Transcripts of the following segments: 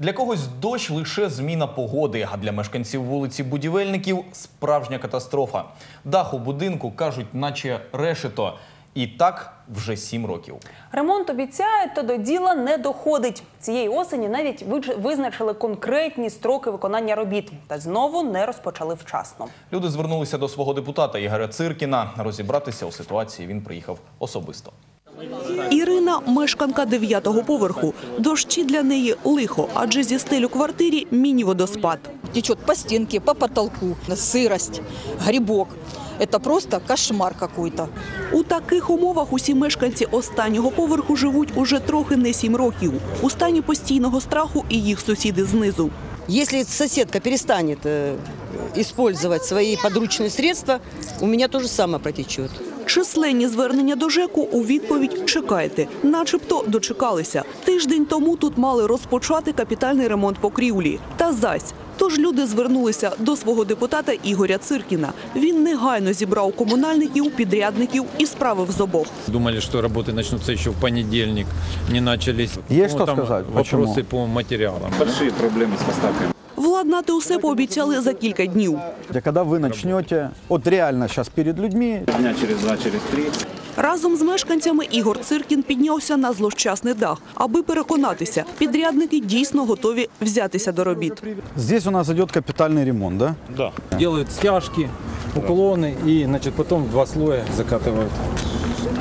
Для когось дощ лише зміна погоди, а для мешканців вулиці будівельників справжня катастрофа. Дах у будинку кажуть, наче решето. І так вже сім років. Ремонт обіцяють, то до діла не доходить. Цієї осені навіть визначили конкретні строки виконання робіт та знову не розпочали вчасно. Люди звернулися до свого депутата Ігоря Циркіна. Розібратися у ситуації він приїхав особисто. Ірина – мешканка дев'ятого поверху. Дощі для неї лихо, адже зі стелю квартирі міні-водоспад. течет по стенке, по потолку, сырость, грибок. Это просто кошмар какой-то. У таких умовах усі мешканці останнього поверху живуть уже трохи не сім років. У стані постійного страху і їх сусіди знизу. Если соседка перестанет э, использовать свои подручные средства, у меня то же самое протечет. Численні звернення до ЖЕКу у відповідь «чекайте», начебто дочекалися. Тиждень тому тут мали розпочати капітальний ремонт покрівлі. Та зась. Тож люди звернулися до свого депутата Ігоря Циркіна. Він негайно зібрав комунальників, підрядників і справив з обох. Думали, что работы начнутся еще в понедельник. Не начались. Есть что там сказать? Вопросы Почему? по материалам. большие проблемы с поставками. Владнати усе пообіцяли за кілька днів. А Когда вы начнете, вот реально сейчас перед людьми, Дня через два, через три. Разом з мешканцями Ігор Циркін піднявся на злощасний дах, аби переконатися, підрядники дійсно готові взятися до робіт. здесь у нас идет капитальный ремонт, да? Да. делают стяжки, уклоны и значит, потом в два слоя закатывают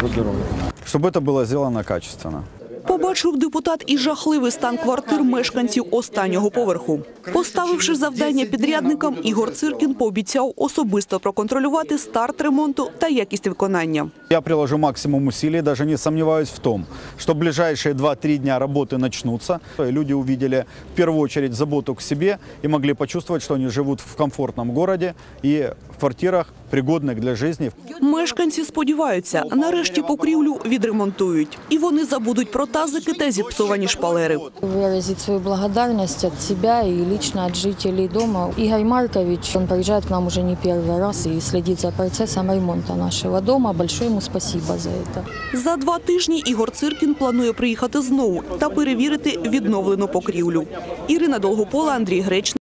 рубероид. Чтобы это было сделано качественно. Побачив депутат і жахливий стан квартир мешканців останнього поверху. Поставивши завдання підрядникам, Ігор Циркін пообіцяв особисто проконтролювати старт ремонту та якість виконання. Я приложу максимум усилий, даже не сомневаюсь в том, что ближайшие 2-3 дня работы начнутся. Люди увидели в первую очередь заботу к себе и могли почувствовать, что они живут в комфортном городе и в квартирах, пригодных для жизни. Мешканці сподіваються, нарешті покрівлю відремонтують. І вони забудуть про тазики та зіпсовані шпалери. выразить свою благодарность от себя и лично от жителей дома. Игорь Маркович, он приезжает к нам уже не первый раз и следит за процессом ремонта нашего дома. Большое ему спасибо за это. За два тижні Ігор Циркін планує приїхати знову та перевірити відновлену покрівлю. Ірина Долгопола, Андрій Гречний.